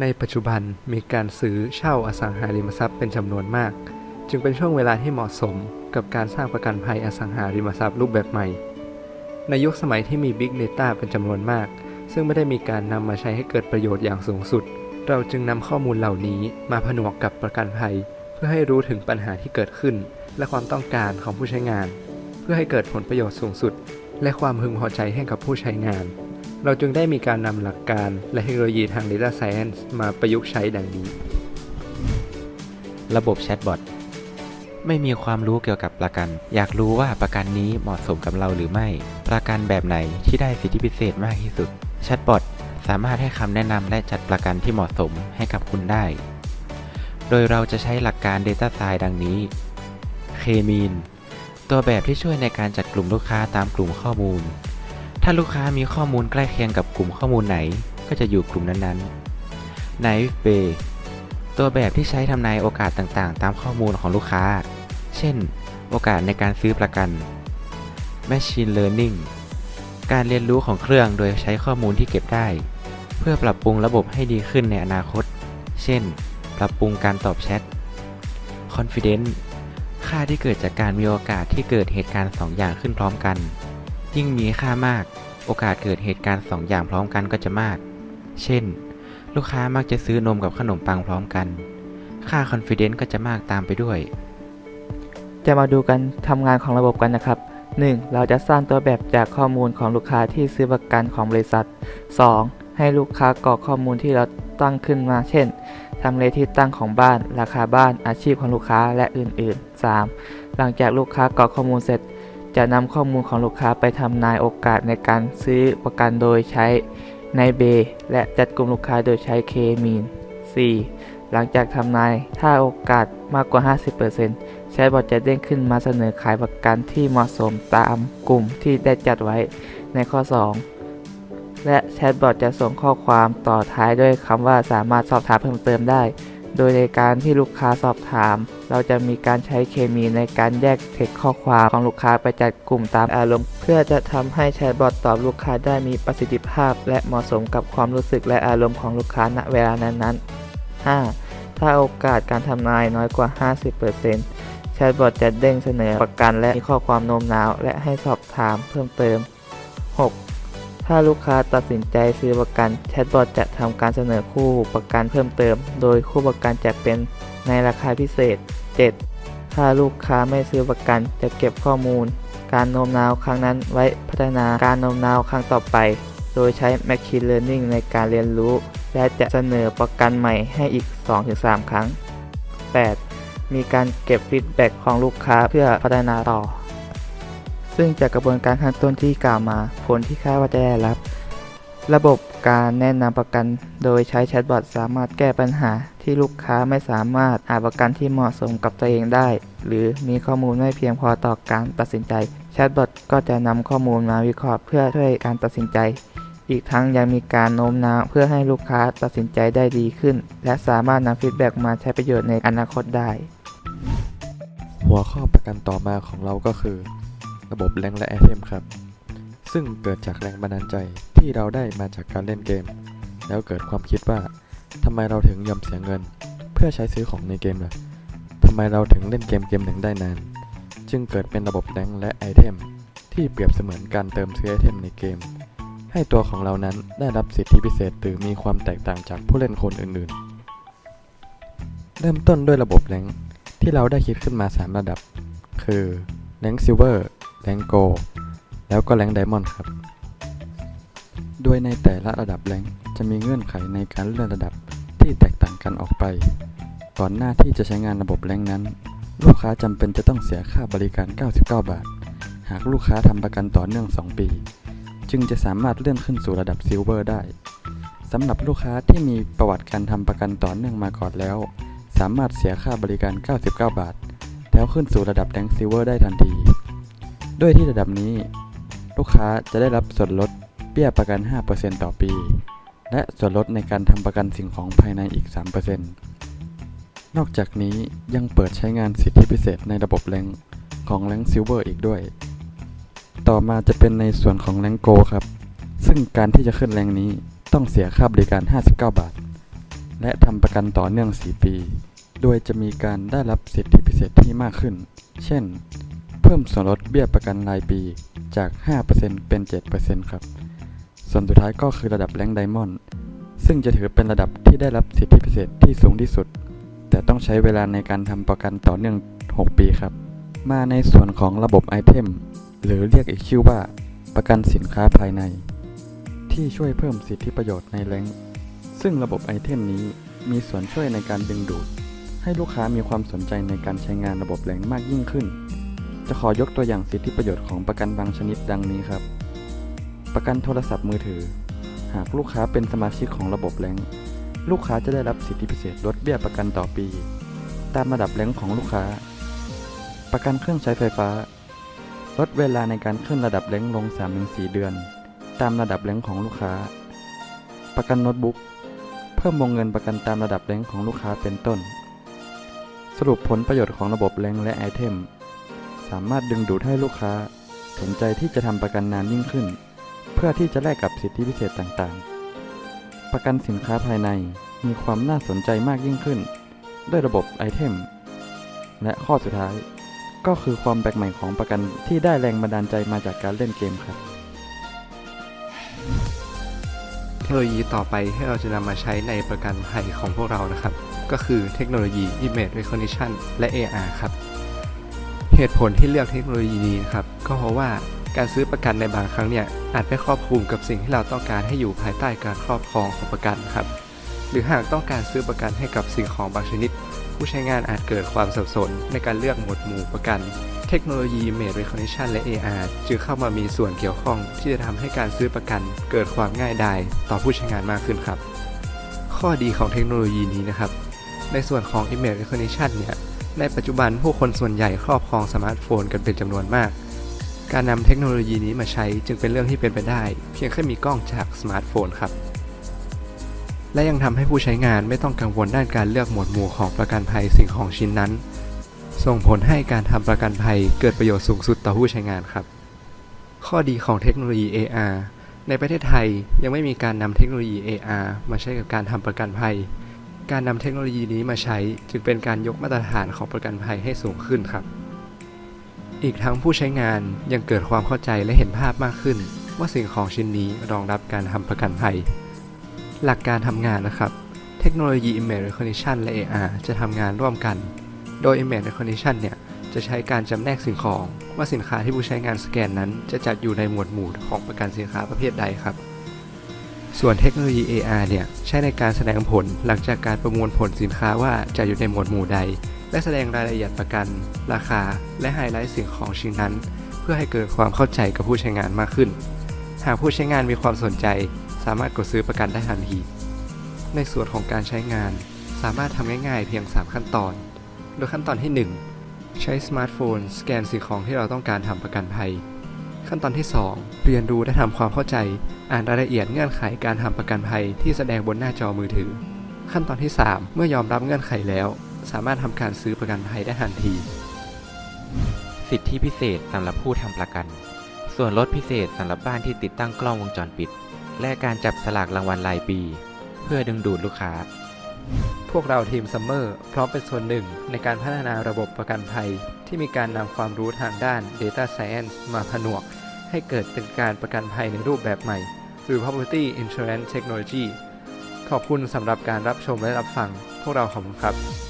ในปัจจุบันมีการซื้อเช่าอสังหาริมทรัพย์เป็นจำนวนมาก จึงเป็นช่วงเวลาที่เหมาะสมกับการสร้างประกันภัยอสังหาริมทรัพย์รูปแบบใหม่ ในยุคสมัยที่มี Big Data เป็นจำนวนมาก ซึ่งไม่ได้มีการนำมาใช้ให้เกิดประโยชน์อย่างสูงสุด เราจึงนำข้อมูลเหล่านี้มาผนวกกับประกันภัย เพื่อให้รู้ถึงปัญหาที่เกิดขึ้น และความต้องการของผู้ใช้งาน เพื่อให้เกิดผลประโยชน์สูงสุด และความพึงพอใจให้กับผู้ใช้งาน เราจึงได้มีการนำหลักการและเทคโนโลยีทาง Data Science มาประยุกต์ใช้ดังนี้ ระบบแชทบอทไม่มีความรู้เกี่ยวกับประกัน อยากรู้ว่าประกันนี้เหมาะสมกับเราหรือไม่ ประกันแบบไหนที่ได้สิทธิพิเศษมากที่สุด แชทบอทสามารถให้คำแนะนำและจัดประกันที่เหมาะสมให้กับคุณได้ โดยเราจะใช้หลักการ Data Science ดังนี้ K-mean ตัวแบบที่ช่วยในการจัดกลุ่มลูกค้าตามกลุ่มข้อมูล ถ้าลูกค้ามีข้อมูลใกล้เคียงกับกลุ่มข้อมูลไหน ก็จะอยู่กลุ่มนั้นๆ Naive Bay ตัวแบบที่ใช้ทำนายโอกาสต่างๆ ตามข้อมูลของลูกค้า เช่น โอกาสในการซื้อประกัน Machine Learning การเรียนรู้ของเครื่องโดยใช้ข้อมูลที่เก็บได้ เพื่อปรับปรุงระบบให้ดีขึ้นในอนาคต เช่น ปรับปรุงการตอบแชท Confidence ค่าที่เกิดจากการมีโอกาสที่เกิดเหตุการณ์ 2 อย่างขึ้นพร้อมกัน ยิ่งมีค่ามาก โอกาสเกิดเหตุการณ์ 2 อย่างพร้อมกันก็จะมาก เช่น ลูกค้ามักจะซื้อนมกับขนมปังพร้อมกัน ค่า confidence ก็จะมากตามไปด้วย จะมาดูกันทำงานของระบบกันนะครับ 1. เราจะสร้างตัวแบบจากข้อมูลของลูกค้าที่ซื้อประกันของบริษัท 2. ให้ลูกค้ากรอกข้อมูลที่เราตั้งขึ้นมา เช่นทำเลที่ตั้งของบ้าน ราคาบ้าน อาชีพของลูกค้าและอื่น ๆ 3. หลังจากลูกค้ากรอกข้อมูลเสร็จ จะนำข้อมูลของลูกค้าไปทำนายโอกาสในการซื้อประกันโดยใช้ในเบและจัดกลุ่มลูกค้าโดยใช้ K-mean 4. หลังจากทำนายถ้าโอกาสมากกว่า 50%แชทบอทจะเด้งขึ้นมาเสนอขายประกันที่เหมาะสมตามกลุ่มที่ได้จัดไว้ในข้อ 2 และแชทบอทจะส่งข้อความต่อท้ายด้วยคำว่าสามารถสอบถามเพิ่มเติมได้ โดยในการที่ลูกค้าสอบถาม เราจะมีการใช้เคมีในการแยกเทคข้อความของลูกค้าไปจัดกลุ่มตามอารมณ์ เพื่อจะทำให้แชทบอทตอบลูกค้าได้มีประสิทธิภาพ และเหมาะสมกับความรู้สึกและอารมณ์ของลูกค้าณเวลานั้นๆ 5. ถ้าโอกาสการทำนายน้อยกว่า 50%แชทบอทจะเด้งเสนอประกันและมีข้อความโน้มน้าว และให้สอบถามเพิ่มเติม 6. ถ้าลูกค้าตัดสินใจซื้อประกันแชทบอทจะทำการเสนอคู่ประกันเพิ่มเติม โดยคู่ประกันจะเป็นในราคาพิเศษ 7. ถ้าลูกค้าไม่ซื้อประกันจะเก็บข้อมูล การโน้มน้าวครั้งนั้นไว้พัฒนาการโน้มน้าวครั้งต่อไป โดยใช้ Machine Learning ในการเรียนรู้ และจะเสนอประกันใหม่ให้อีก 2-3 ครั้ง 8. มีการเก็บฟีดแบ็กของลูกค้าเพื่อพัฒนาต่อ ซึ่งจากกระบวนการข้างต้นที่กล่าวมา ผลที่คาดว่าจะได้รับ ระบบการแนะนำประกันโดยใช้แชทบอทสามารถแก้ปัญหาที่ลูกค้าไม่สามารถหาประกันที่เหมาะสมกับตัวเองได้ หรือมีข้อมูลไม่เพียงพอต่อการตัดสินใจแชทบอทก็จะนำข้อมูลมาวิเคราะห์เพื่อช่วยการตัดสินใจ อีกทั้งยังมีการโน้มน้าวเพื่อให้ลูกค้าตัดสินใจได้ดีขึ้น และสามารถนำฟีดแบ็กมาใช้ประโยชน์ในอนาคตได้ หัวข้อประกันต่อมาของเราก็คือ ระบบแรงและไอเทมครับ ซึ่งเกิดจากแรงบันดาลใจที่เราได้มาจากการเล่นเกม แล้วเกิดความคิดว่าทำไมเราถึงยอมเสียเงิน เพื่อใช้ซื้อของในเกมล่ะทำไมเราถึงเล่นเกมเกมหนึ่งได้นาน จึงเกิดเป็นระบบแรงและไอเทม ที่เปรียบเสมือนการเติมซื้อไอเทมในเกม ให้ตัวของเรานั้นได้รับสิทธิพิเศษหรือมีความแตกต่างจากผู้เล่นคนอื่นๆ เริ่มต้นด้วยระบบแรงที่เราได้คิดขึ้นมา 3 ระดับ คือแรงซิลเวอร์ แรงโกแล้วก็แรงไดมอนด์ครับ โดยในแต่ละระดับแรงจะมีเงื่อนไขในการเลื่อนระดับที่แตกต่างกันออกไป ก่อนหน้าที่จะใช้งานระบบแรงนั้น ลูกค้าจำเป็นจะต้องเสียค่าบริการ 99 บาท หากลูกค้าทำประกันต่อเนื่อง 2 ปี จึงจะสามารถเลื่อนขึ้นสู่ระดับซิลเวอร์ได้สำหรับลูกค้าที่มีประวัติการทำประกันต่อเนื่องมาก่อนแล้ว สามารถเสียค่าบริการ 99 บาท แล้วขึ้นสู่ระดับแรงซิลเวอร์ได้ทันที ด้วยที่ระดับนี้ ลูกค้าจะได้รับส่วนลดเบี้ยประกัน 5%ต่อปี และส่วนลดในการทำประกันสิ่งของภายในอีก 3%นอกจากนี้ยังเปิดใช้งานสิทธิพิเศษในระบบแรงของแรงซิลเวอร์อีกด้วย ต่อมาจะเป็นในส่วนของแรงโกครับ ซึ่งการที่จะขึ้นแรงนี้ต้องเสียค่าบริการ 59 บาท และทำประกันต่อเนื่อง 4 ปี โดยจะมีการได้รับสิทธิพิเศษที่มากขึ้น เช่น เพิ่มส่วนลดเบี้ยประกันรายปีจาก 5%เป็น 7%ครับ ส่วนสุดท้ายก็คือระดับแรงไดมอนด์ซึ่งจะถือเป็นระดับที่ได้รับสิทธิพิเศษที่สูงที่สุด แต่ต้องใช้เวลาในการทำประกันต่อเนื่อง 6 ปีครับ มาในส่วนของระบบไอเทมหรือเรียกอีกชื่อว่า ประกันสินค้าภายใน ที่ช่วยเพิ่มสิทธิประโยชน์ในแรงซึ่งระบบไอเทมนี้มีส่วนช่วยในการดึงดูด ให้ลูกค้ามีความสนใจในการใช้งานระบบแรงมากยิ่งขึ้น จะขอยกตัวอย่างสิทธิประโยชน์ของประกันบางชนิดดังนี้ครับ ประกันโทรศัพท์มือถือ หากลูกค้าเป็นสมาชิกของระบบแรงลูกค้าจะได้รับสิทธิพิเศษลดเบี้ยประกันต่อปี ตามระดับแรงของลูกค้า ประกันเครื่องใช้ไฟฟ้า ลดเวลาในการขึ้นระดับแรงลง 3-4 เดือน ตามระดับแรงของลูกค้า ประกันโน้ตบุ๊กเพิ่มวงเงินประกันตามระดับแรงของลูกค้าเป็นต้น สรุปผลประโยชน์ของระบบแรงและไอเทม สามารถดึงดูดให้ลูกค้า สนใจที่จะทำประกันนานยิ่งขึ้น เพื่อที่จะแลกกับสิทธิพิเศษต่างๆ ประกันสินค้าภายในมีความน่าสนใจมากยิ่งขึ้น ด้วยระบบไอเทม และข้อสุดท้าย ก็คือความแปลกใหม่ของประกันที่ได้แรงบันดาลใจมาจากการเล่นเกมครับ เทคโนโลยีต่อไปที่เราจะนำมาใช้ในประกันภัยของพวกเรานะครับ ก็คือเทคโนโลยี Image Recognition และ AR ครับ เหตุผลที่เลือกเทคโนโลยีนี้นะครับก็เพราะว่าการซื้อประกันในบางครั้งเนี่ยอาจไม่ครอบคลุมกับสิ่งที่เราต้องการให้อยู่ภายใต้การครอบครองของประกันครับหรือหากต้องการซื้อประกันให้กับสิ่งของบางชนิด ผู้ใช้งานอาจเกิดความสับสนในการเลือกหมวดหมู่ประกัน เทคโนโลยี Image Recognition และ AR จึงเข้ามามีส่วนเกี่ยวข้องที่จะทำให้การซื้อประกัน เกิดความง่ายดายต่อผู้ใช้งานมากขึ้นครับ ข้อดีของเทคโนโลยีนี้นะครับ ในส่วนของ Image Recognition เนี่ย ในปัจจุบันผู้คนส่วนใหญ่ครอบครองสมาร์ทโฟนกันเป็นจำนวนมาก การนำเทคโนโลยีนี้มาใช้จึงเป็นเรื่องที่เป็นไปได้ เพียงแค่มีกล้องจากสมาร์ทโฟนครับ และยังทำให้ผู้ใช้งานไม่ต้องกังวลด้านการเลือกหมวดหมู่ของประกันภัยสิ่งของชิ้นนั้น ส่งผลให้การทำประกันภัยเกิดประโยชน์สูงสุดต่อผู้ใช้งานครับ ข้อดีของเทคโนโลยี AR ในประเทศไทยยังไม่มีการนำเทคโนโลยี AR มาใช้กับการทำประกันภัย การนำเทคโนโลยีนี้มาใช้จึงเป็นการยกมาตรฐานของประกันภัยให้สูงขึ้นครับ อีกทั้งผู้ใช้งานยังเกิดความเข้าใจและเห็นภาพมากขึ้น ว่าสิ่งของชิ้นนี้รองรับการทำประกันภัย หลักการทำงานนะครับ เทคโนโลยี Image Recognition และ AR จะทำงานร่วมกัน โดย Image Recognition เนี่ยจะใช้การจำแนกสิ่งของ ว่าสินค้าที่ผู้ใช้งานสแกนนั้น จะจัดอยู่ในหมวดหมู่ของประกันสินค้าประเภทใดครับ ส่วนเทคโนโลยี AR เนี่ยใช้ในการแสดงผลหลังจากการประมวลผลสินค้าว่าจะอยู่ในหมวดหมู่ใด และแสดงรายละเอียดประกัน ราคา และไฮไลท์สิ่งของชิ้นนั้น เพื่อให้เกิดความเข้าใจกับผู้ใช้งานมากขึ้น หากผู้ใช้งานมีความสนใจ สามารถกดซื้อประกันได้ทันที ในส่วนของการใช้งาน สามารถทำง่ายๆ เพียง 3 ขั้นตอน โดยขั้นตอนที่ 1 ใช้สมาร์ทโฟน สแกนสิ่งของที่เราต้องการทำประกันภัย ขั้นตอนที่ 2 เรียนรู้และทำความเข้าใจ อ่านรายละเอียดเงื่อนไขการทำประกันภัยที่แสดงบนหน้าจอมือถือ ขั้นตอนที่ 3 เมื่อยอมรับเงื่อนไขแล้ว สามารถทำการซื้อประกันภัยได้ทันที สิทธิพิเศษสำหรับผู้ทำประกัน ส่วนลดพิเศษสำหรับบ้านที่ติดตั้งกล้องวงจรปิด และการจับสลากรางวัลรายปี เพื่อดึงดูดลูกค้า พวกเราทีมซัมเมอร์พร้อมเป็นส่วนหนึ่งในการพัฒนาระบบประกันภัยที่มีการนำความรู้ทางด้าน Data Science มาผนวก ให้เกิดเป็นการประกันภัยในรูปแบบใหม่ หรือ Property Insurance Technology ขอบคุณสำหรับการรับชมและรับฟัง พวกเราขอบคุณครับ